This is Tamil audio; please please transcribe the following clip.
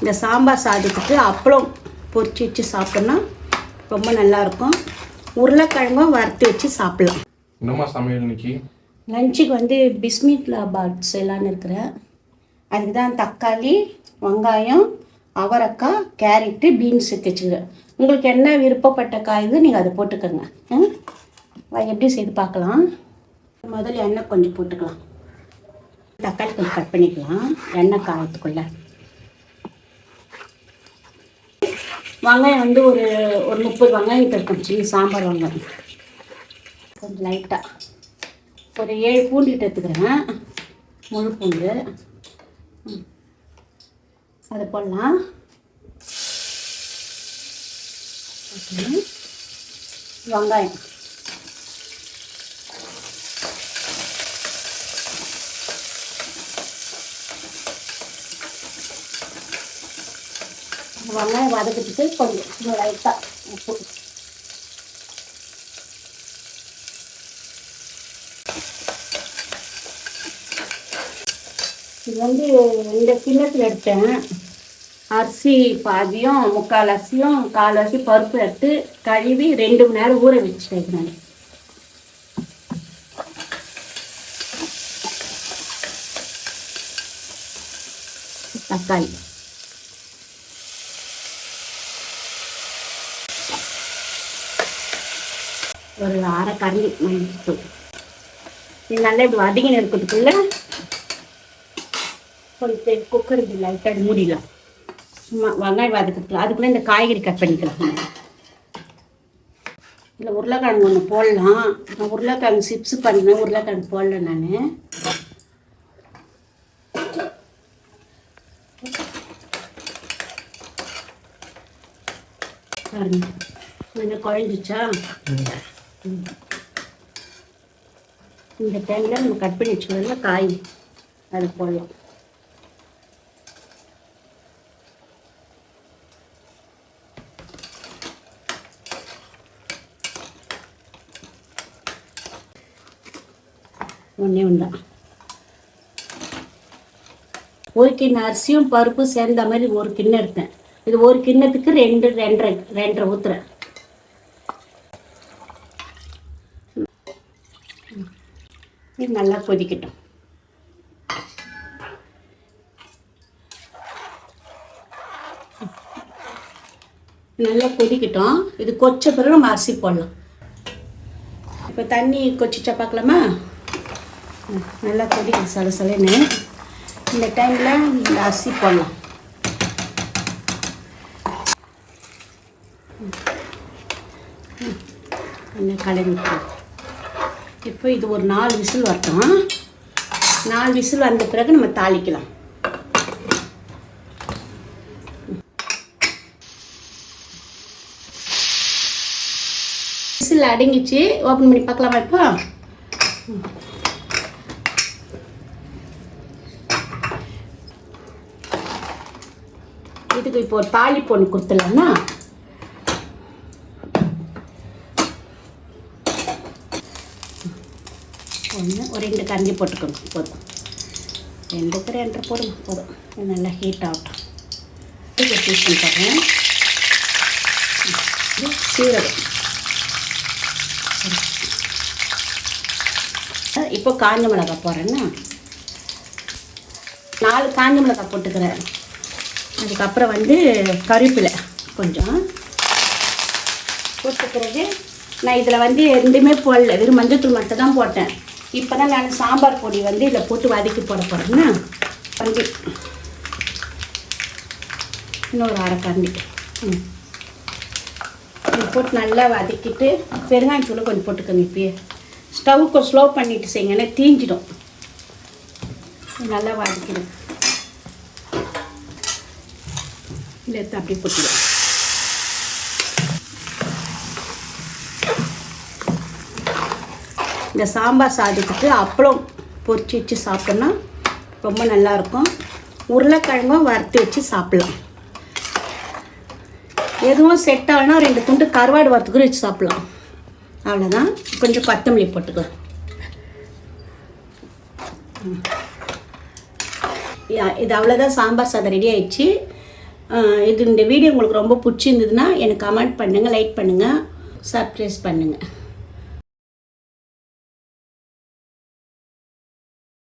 இந்த சாம்பார் சாதத்துக்கு அப்பளம் பொரிச்சு வச்சு சாப்பிட்டோன்னா ரொம்ப நல்லாயிருக்கும். உருளைக்கிழங்கும் வறுத்து வச்சு சாப்பிட்லாம். என்னம்மா சமையல் இன்னைக்கு? லஞ்சுக்கு வந்து பிஸ்மிட்லா பாத் செய்யலான்னு இருக்கிறேன். அதுக்கு தான் தக்காளி வெங்காயம் அவரைக்காய் கேரட்டு பீன்ஸ் வச்சுக்கிறேன். உங்களுக்கு என்ன விருப்பப்பட்ட காய்து நீங்கள் அதை போட்டுக்கோங்க. எப்படி செய்து பார்க்கலாம். முதல்ல எண்ணெய் கொஞ்சம் போட்டுக்கலாம். தக்காளி கொஞ்சம் கட் பண்ணிக்கலாம். எண்ணெய் காயத்துக்குள்ள வெங்காயம் வந்து ஒரு ஒரு முப்பது வெங்காயம் இருக்கும் சின்ன சாம்பார் வெங்காயம். கொஞ்சம் லைட்டாக ஒரு ஏழு பூண்டு கிட்ட எடுத்துக்கிறேன். முழு பூண்டு. அதை போடலாம். வெங்காயம். வெங்காயம் வதக்கிட்டு கொஞ்சம் லைட்டாக உப்பு. இது வந்து இந்த கிண்ணத்தில் எடுத்தேன். அரிசி பாதியும் முக்கால் அரிசியும் கால் அரிசி பருப்பு எடுத்து கழுவி ரெண்டு மணி நேரம் ஊற வச்சுட்டேன் நான் தக்காளி. ஒரு அரை கரண்டி மஞ்சள் இது நல்லா இப்படி வதங்கின இருக்கிறதுக்குள்ள கொஞ்சம் குக்கர் இது லைட்டாக மூடிடலாம். சும்மா வெங்காயம் வதக்கிக்கலாம் அதுக்குள்ளே இந்த காய்கறி கட் பண்ணிக்கலாம். இல்லை உருளைக்கிழங்கு ஒன்று போடலாம். நான் உருளைக்கிழங்கு சிப்ஸ் பண்ணேன் உருளைக்கிழங்கு போடல நான். பாருங்க. கொஞ்சம் குழஞ்சிச்சா? இந்த டைமில் நம்ம கட் பண்ணி வச்சுக்கோங்க காய் அது போடலாம். ஒன்றே ஒன்றா ஒரு கிண்ண அரிசியும் பருப்பும் சேர்ந்த மாதிரி ஒரு கிண்ணம் எடுத்தேன். இது ஒரு கிண்ணத்துக்கு ரெண்டு ரெண்டரை ரெண்டரை ஊற்றுறேன் இது நல்லா கொதிக்கட்டும். நல்லா கொதிக்கட்டும். இது கொச்ச பிறகு நம்ம அரிசி போடலாம். இப்போ தண்ணி கொச்சிச்சா பார்க்கலாமா? நல்லா கொதிக்கும் சல சலன்னு இந்த டைமில் இந்த அரிசி போடலாம். நல்லா கலந்து இப்போ இது ஒரு நாலு விசில் வரட்டும். நாலு விசில் வந்த பிறகு நம்ம தாளிக்கலாம். விசில் அடங்கிச்சு. ஓப்பன் பண்ணி பார்க்கலாமா இப்போ? இதுக்கு இப்போ ஒரு தாளிப்பு ஒன்று கொடுத்துடலாம்னா ஒன்று ஒரு ரெண்டு கஞ்சி போட்டுக்கணும் போதும். ரெண்டுக்கு ரெண்டரை போடுங்க போதும். இது நல்லா ஹீட் ஆகட்டும் இது யூஸ் பண்ணி இது சீரகம். இப்போ காஞ்ச மிளகாய் போடுறேன்னா நாலு காஞ்ச மிளகாய் போட்டுக்கிறேன். அதுக்கப்புறம் வந்து கருவேப்பிலை கொஞ்சம். போட்டுக்கிறது நான் இதில் வந்து எதுவுமே போடல. வெறும் மஞ்சள் தூள் மட்டும் தான் போட்டேன். இப்போ தான் நான் சாம்பார் பொடி வந்து இதில் போட்டு வதக்கி போட போகிறேன்னா கண்டி இன்னொரு அரை கண்டி ம். இது போட்டு நல்லா வதக்கிட்டு பெருங்காயத்தூள் கொஞ்சம் போட்டுக்கோங்க இப்பயே. ஸ்டவ் ஸ்லோ பண்ணிட்டு செய்யுங்கன்னா தீஞ்சிடும். நல்லா வதக்கிடும் இல்லை அப்படி போட்டுடும் இந்த சாம்பார் சாதத்துக்கு அப்பளம் பொறிச்சு வச்சு சாப்பிட்டோன்னா ரொம்ப நல்லாயிருக்கும். உருளைக்கிழங்கும் வறுத்து வச்சு சாப்பிட்லாம். எதுவும் செட் ஆகலைன்னா ரெண்டு துண்டு கருவாடு வறுத்து வச்சு சாப்பிட்லாம். அவ்வளோதான் கொஞ்சம் கொத்தமல்லி போட்டுக்கலாம். இது அவ்வளோதான் சாம்பார் சாதம் ரெடி ஆயிடுச்சு. இது இந்த வீடியோ உங்களுக்கு ரொம்ப பிடிச்சிருந்ததுன்னா எனக்கு கமெண்ட் பண்ணுங்கள் லைக் பண்ணுங்கள் சர்ப்ரைஸ் பண்ணுங்கள்